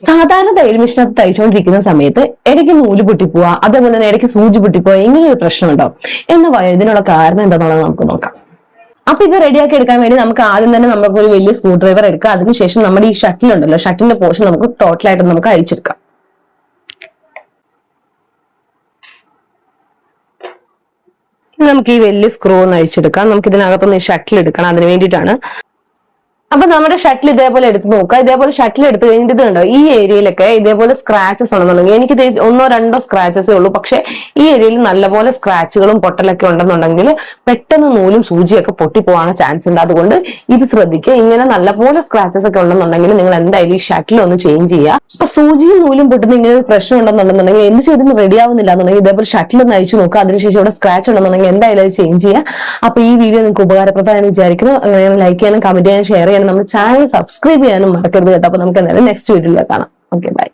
സാധാരണ തയ്യൽ മെഷീനകത്ത് തയ്ച്ചുകൊണ്ടിരിക്കുന്ന സമയത്ത് ഇടയ്ക്ക് നൂൽ പൊട്ടിപ്പോവുക അതേപോലെ തന്നെ ഇടയ്ക്ക് സൂചി പൊട്ടിപ്പോവുക ഇങ്ങനെ ഒരു പ്രശ്നമുണ്ടോ എന്ന് പറയാം ഇതിനുള്ള കാരണം എന്താണെന്ന് നമുക്ക് നോക്കാം. അപ്പൊ ഇത് റെഡിയാക്കി എടുക്കാൻ വേണ്ടി നമുക്ക് ആദ്യം തന്നെ നമുക്ക് ഒരു വലിയ സ്ക്രൂ ഡ്രൈവർ എടുക്കുക അതിനുശേഷം നമ്മുടെ ഈ ഷട്ടിൽ ഉണ്ടല്ലോ ഷട്ടിന്റെ പോർഷൻ നമുക്ക് ടോട്ടലായിട്ട് നമുക്ക് അഴിച്ചെടുക്കാം. നമുക്ക് ഈ വലിയ സ്ക്രൂ ഒന്ന് അഴിച്ചെടുക്കാം. നമുക്ക് ഇതിനകത്തൊന്ന് ഷട്ടിൽ എടുക്കണം. അതിന് വേണ്ടിയിട്ടാണ് നമ്മുടെ ഷട്ടിൽ ഇതേപോലെ എടുത്ത് നോക്കുക. ഇതേപോലെ ഷട്ടിൽ എടുത്ത് കഴിഞ്ഞിട്ട് ഇത് കണ്ടോ ഈ ഏരിയയിലൊക്കെ ഇതേപോലെ സ്ക്രാച്ചസ് ഉണ്ടെന്നുണ്ടെങ്കിൽ എനിക്ക് ഒന്നോ രണ്ടോ സ്ക്രാച്ചസേ ഉള്ളൂ. പക്ഷെ ഈ ഏരിയയിൽ നല്ലപോലെ സ്ക്രാച്ചുകളും പൊട്ടലൊക്കെ ഉണ്ടെന്നുണ്ടെങ്കിൽ പെട്ടെന്ന് നൂലും സൂചിയൊക്കെ പൊട്ടിപ്പോവാനുള്ള ചാൻസ് ഉണ്ട്. അതുകൊണ്ട് ഇത് ശ്രദ്ധിക്കുക. ഇങ്ങനെ നല്ലപോലെ സ്ക്രാച്ചസ് ഒക്കെ ഉണ്ടെന്നുണ്ടെങ്കിൽ നിങ്ങൾ എന്തായാലും ഈ ഷട്ടിൽ ഒന്ന് ചേഞ്ച് ചെയ്യുക. അപ്പൊ സൂചിയും നൂലും പൊട്ടുന്ന ഇങ്ങനെ ഒരു പ്രശ്നം ഉണ്ടെന്നുണ്ടെന്നുണ്ടെങ്കിൽ എന്ത് ചെയ്തിട്ട് റെഡി ആവുന്നില്ല എന്നുണ്ടെങ്കിൽ ഇതേപോലെ ഷട്ടിൽ ഒന്ന് അഴിച്ചു നോക്കുക. അതിനുശേഷം ഇവിടെ സ്ക്രാച്ച് ഉണ്ടെന്നുണ്ടെങ്കിൽ എന്തായാലും അത് ചേഞ്ച് ചെയ്യുക. അപ്പൊ ഈ വീഡിയോ നിങ്ങൾക്ക് ഉപകാരപ്രദമായി വിചാരിക്കുന്നു. അങ്ങനെ ലൈക്ക് ചെയ്യാനും കമന്റ് ചെയ്യാനും ഷെയർ ചെയ്യാനും നമ്മുടെ ചാനൽ സബ്സ്ക്രൈബ് ചെയ്യാനും മറക്കരുത് കേട്ടോ. അപ്പൊ നമുക്ക് എന്തായാലും നെക്സ്റ്റ് വീഡിയോയിൽ കാണാം. Okay bye